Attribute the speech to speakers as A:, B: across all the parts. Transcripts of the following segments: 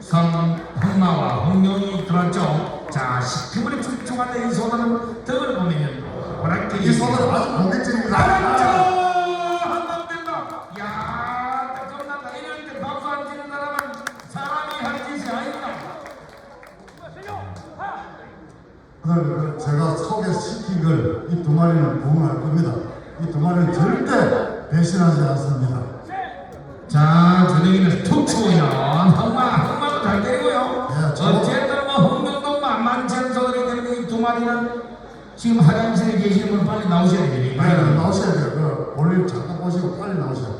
A: 성, 흑마와 홍룡이 들어왔죠. 자, 식품을 축축하는 이 소다는 등을 보면 뭐랄까
B: 이 소다는 아주 고객적입니다.
A: 알았죠? 한남된다. 야, 뜨겁난다. 이럴 때 박수 안 치는 사람은 사람이 할 짓이 아니다.
B: 오늘 제가 소개 시킨 걸 이 두 마리는 부응할 겁니다. 이 두 마리는 절대 배신하지 않습니다.
A: 자, 저녁에는 톡 치고 요 해요. 어쨌든 뭐 흥분도 만만치 않은 되는데 두 마리는 지금 화장실에 계시는 분 빨리 나오셔야 돼요.
B: 네, 나오셔야 돼요. 그 볼일 잠깐 보시고 빨리 나오셔야 돼요.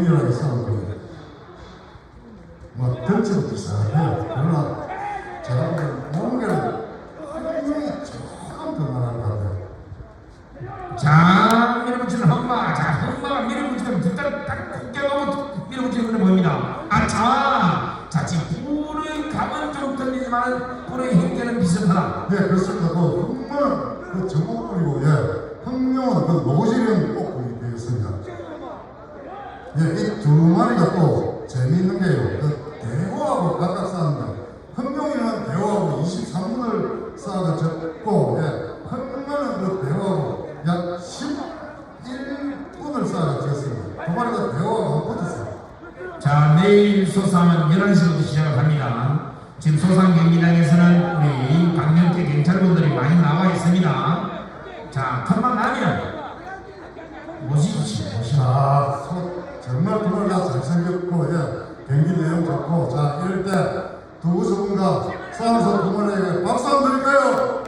A: レギュラーが来たので、まあ、出ちゃってしたね。 만들
B: 때 두부 소금과 사무소 부모님에게 박수 한번 드릴까요?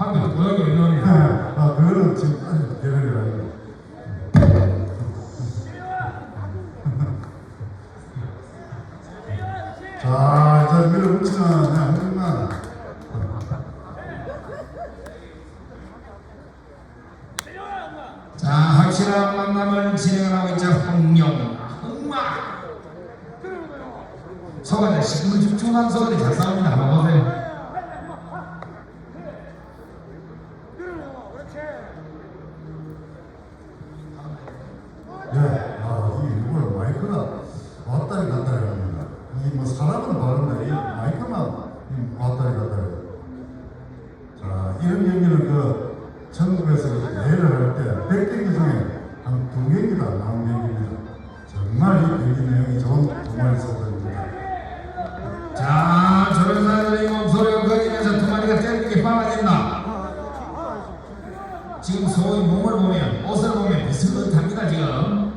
A: 한국 고등학교 인원이.
B: 아,
A: 그거는
B: 지금 아직 대단해라. 자, 이제 밀어붙이는 한국만.
A: 자, 확실한 만남을 진행하고 있죠. 홍영, 흥마. 서관의 시금 집중한
B: 서관이
A: 지금 소의 몸을 보면 옷을 보면 비슷합니다 지금.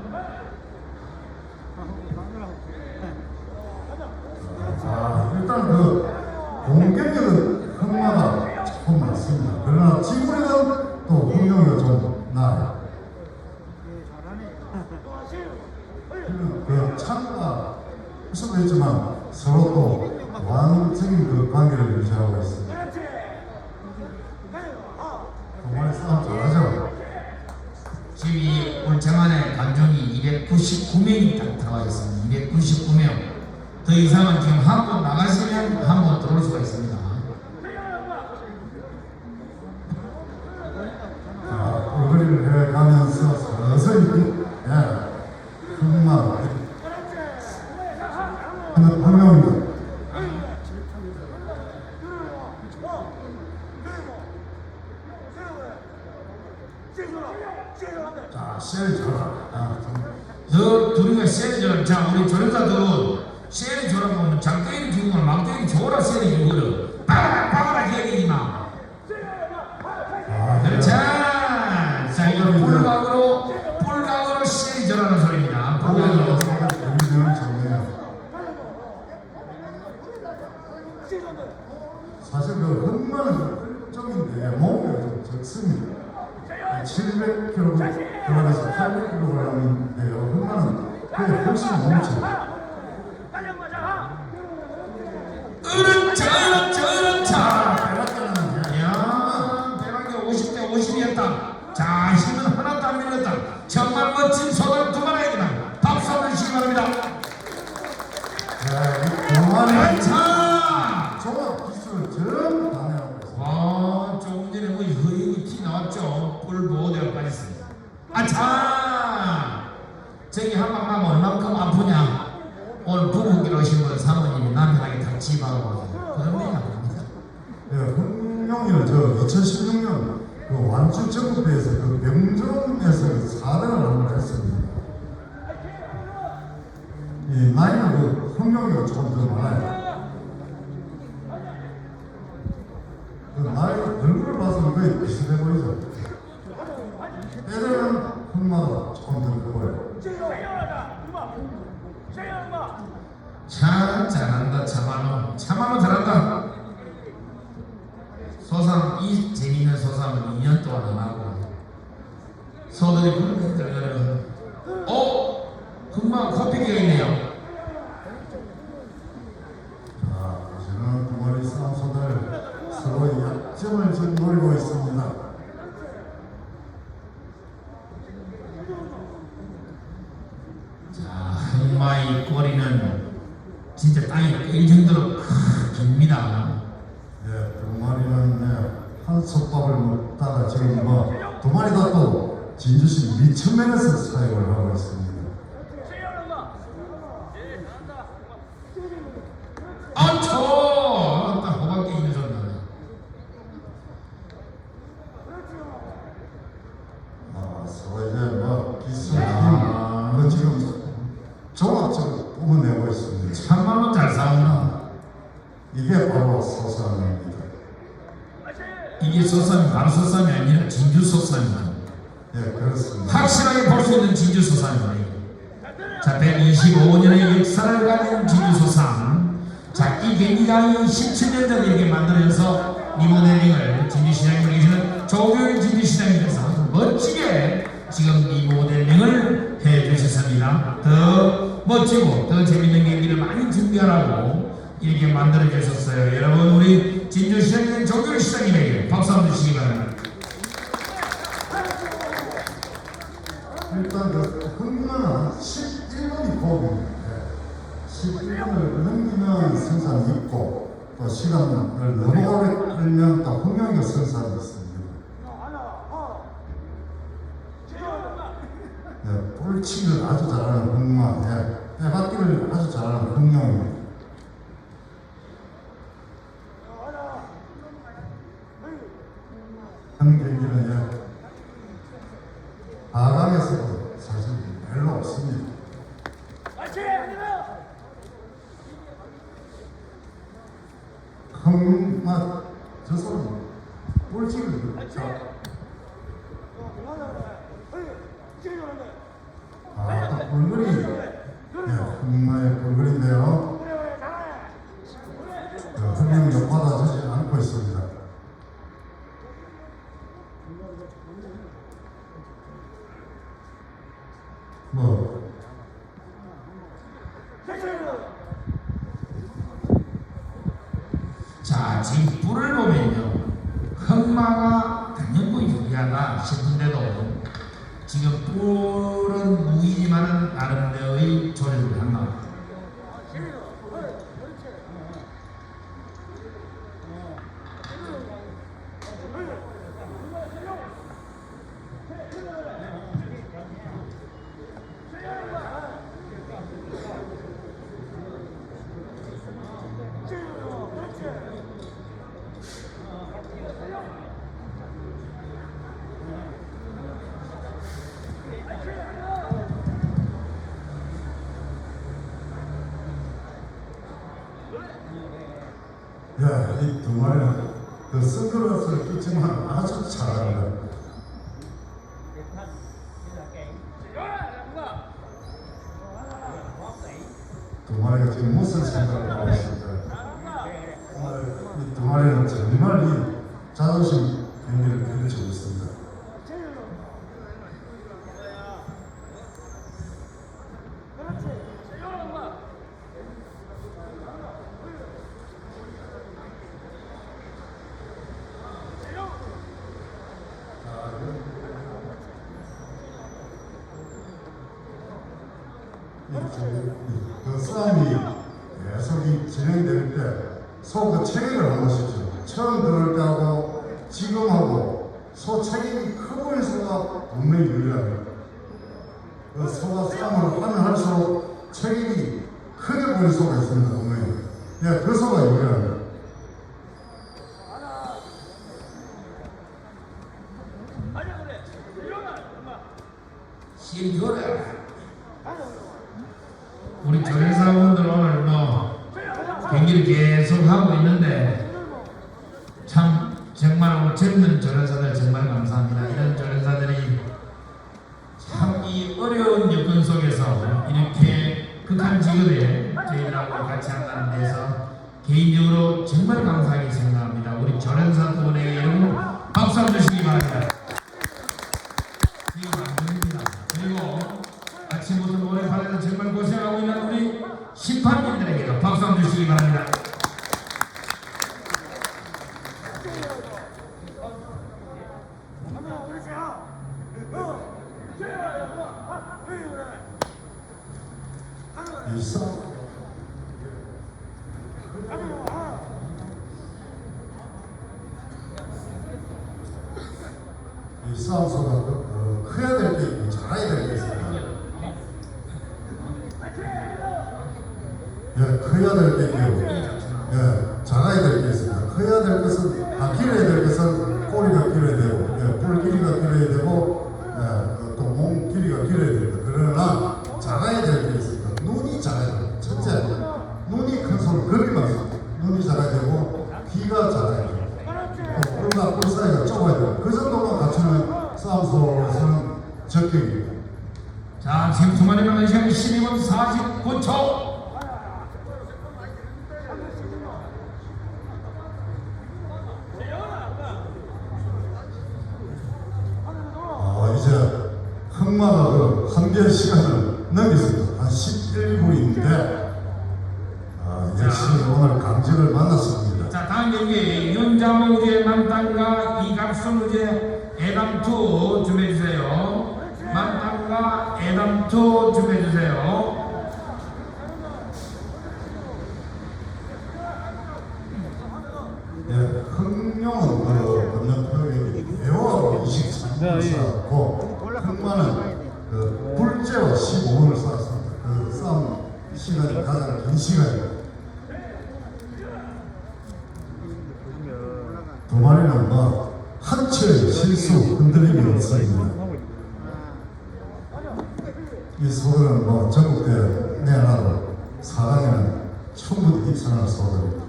A: 지금 오늘 장안에 감정이 299명이 딱 들어와 있습니다. 299명. 더 이상은 지금 한번 나가시면 한 번 들어올 수가 있습니다.
B: 자, 셀 줘라. 아,
A: 둘이가 세리죠. 자, 우리 조련사들은 세리 줘라고 하면 장대리 주고 막대리 줘라 세리 주거든.
B: 그게 훨
A: 다 집하고 그런 게 아닙니다.
B: 예, 흥룡이는 저 2016년 그 완주 정부에서 그 명종에서 4등을 한번 했습니다. 이 나이는 그 흥룡이가 조금 더 많아요. 그 나이 얼굴을 봐서는 거의 비슷해 보이죠. 때려는 흑마가 조금 더 크고요.
A: 참 잘한다 참아노 참아노 잘한다. 소삼 이 재미있는 소삼은 2년 동안 안 하고. 소들이 부르게 들어가는 어? 금방 코피기가 있네요
B: 자, 보시는 두 마리 쌍소들 서로의 약점을 좀 노리고 있습니다.
A: 자 흑마의 꼬리는 진짜 땅이 끌 정도로 크- 깁니다
B: 예, 두 마리는 예, 한 솥밥을 먹다가 지금 뭐다또 진주시 미천면에서 사육을 하고 있습니다.
A: 아초 딱 호박게 있는 소리 나네
B: 아, 서로 이제 뭐 기술
A: 야.
B: 힘, 뭐 지금 종합적으로 뿜어내고 있습니다.
A: 참말로 잘 싸운다
B: 이게 바로 소상입니다.
A: 이게 소삼이 바로 소삼이 아니라 진주 소삼이다
B: 예, 그렇습니다.
A: 확실하게 볼 수 있는 진주 소상입니다. 자, 125년의 역사를 가진 진주 소상. 자, 이 경기가 17년 전에 이렇게 만들어져서 리모델링을 진주시장에 계시는 조교인 진주시장님께서 아주 멋지게 지금 리모델링을 해 주셨습니다. 더 멋지고 더 재밌는 경기를 많이 준비하라고 이렇게 만들어 주셨어요. 여러분, 우리 진주시장님 조교인 시장님에게 박수 한번 주시기 바랍니다.
B: 일단 그 흥분은 11분이 법입니다. 11분을 넘기면 생산이 있고 또 시간을 너무 오래 끌면 또 흥명이 생산이 있습니다. 예, 볼치기를 아주 잘하는 흥만, 예, 빼받기를 아주 잘하는 흥룡입니다. 한 뭐
A: 자, 지금 뿔을 보면요. 흑마가 단연코 유리하다 싶은데도 지금 뿔은 무이지만은
B: 이 두 마리는 그 선글라스를 끼지만 아주 잘합니다. 두 마리가 지금 무슨 생각을 하고 있을까? 오늘 이 두 마리는 정말 이 자존심 경기를 펼치고 있습니다. 이그 싸움이 계속 이 진행될 때 서로 책임을 한 것이죠. 처음 들을 때하고 지금하고 소 책임이 커 보인 소가 분명히 유리합니다. 그 소가 싸움을 하면 할수록 책임이 크게 보이는 소가 있습니다. 분명히. 예, 그 소가 유리합니다.
A: 힘 줘라. 우리 조련사분들 오늘 뭐 경기를 계속 하고 있는데 참 정말 우리 젊은 조련사들 정말 감사합니다. 이런 조련사들이 참 이 어려운 여건 속에서 이렇게 극한 직업에 저희들하고 같이 한다는 데서 개인적으로 정말 감사하게 생각합니다. 우리 조련사 두 분에게 여러분 박수 한번 주시기 바랍니다. 지금 안 됩니다. 그리고 아침부터 노래판에서 정말 고생하고 있는 우리 심판님들에게도 박수 한번 주시기 바랍니다.
B: 이 싸움 이 싸움 소가 그, 어, 커야 될 게 있고 작아야 될 게 있습니다. 예, 커야 될 게 있고, 예, 작아야 될 게 있습니다. 커야 될 것은, 아, 길어야 될 것은 꼬리가 길어야 되고, 예, 뿔 길이가 길어야 되고, 예, 또 몸 길이가 길어야 됩니다. 그러나 작아야 될 게 있습니다. 눈이 작아야 돼요. 첫째, 눈이 큰 소는 겁이 많습니다. 눈이 작아야 되고, 귀가 작아야 돼요. 또 뿔과 뿔 사이가 좁아야 돼요. 그 정도만 갖추면 싸움 소에서는 적격입니다.
A: 자, 지금 두 마리 남은 시간 12분 49초.
B: 아, 이제 흑마가 그 한별 시간을 넘겼습니다. 한 11분인데, 아, 역시 오늘 강진을 만났습니다.
A: 자, 다음 경기 윤자모 우제 만땅과 이갑순 우제 애담투 준비해 주세요. 만땅과 애담투 준비해 주세요.
B: 예, 흑룡은 그 건너편에 배우하고 23분 시간입니다. 두 마리는 뭐, 한 채의 실수, 흔들림이 없습니다. 이 소들은 뭐 전국대 내놔도 사강에는 충분히 입선할 소들입니다.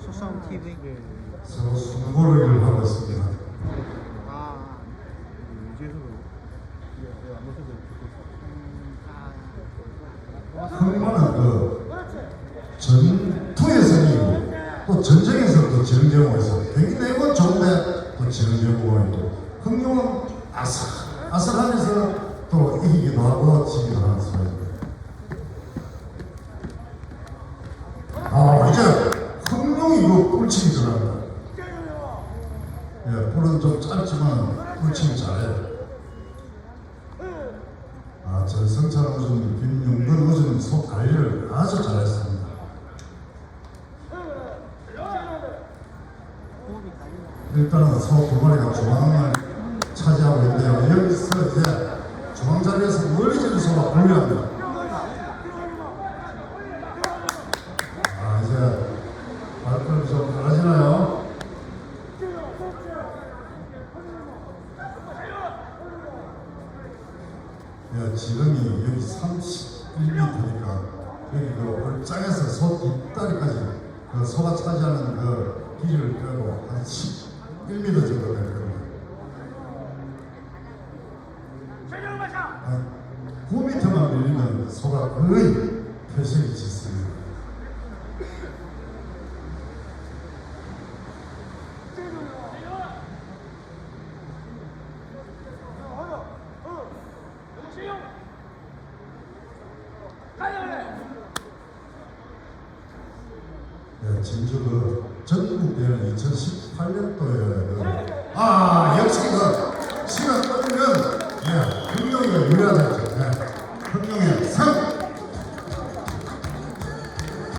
C: 소싸움 TV.
B: 서로 승부를 하고 있습니다.
C: 아,
B: 흑마는 그 전투에서 이기고 또 전쟁에서 또 지는 경우가 있어요. 굉장히 매번 좋은데 또 있고 흑룡은 아슬 아슬하면서 또 이기기도 하고 지기도 하는 소리입니다. 아 이제 흑룡이 그 꿀침이 들어간다. 예, 뿔은 좀 짧지만 꿀침이 잘해요. 아, 전성찬 우주님, 김용근 우주님 속 관리를 아주 잘했습니다.
C: 호흡이 달리나.
B: 일단은 소 두 마리가 중앙을 차지하고 있는데요. 여기서 이제 중앙 자리에서 멀리 지는 소가 불리합니다. 아, 이제 발걸음이 좀 달라지나요? 예, 지금이 여기 30, 1m니까 여기 그 얼짱에서 소 뒷다리까지 그 소가 차지하는 그 길이를 빼고 한 11m 정도 될 겁니다. 한 9m만 밀리면 소가 거의 표식이 짓습니다. 네, 진주 그 전국 대회는 2018년도에 그, 아 역시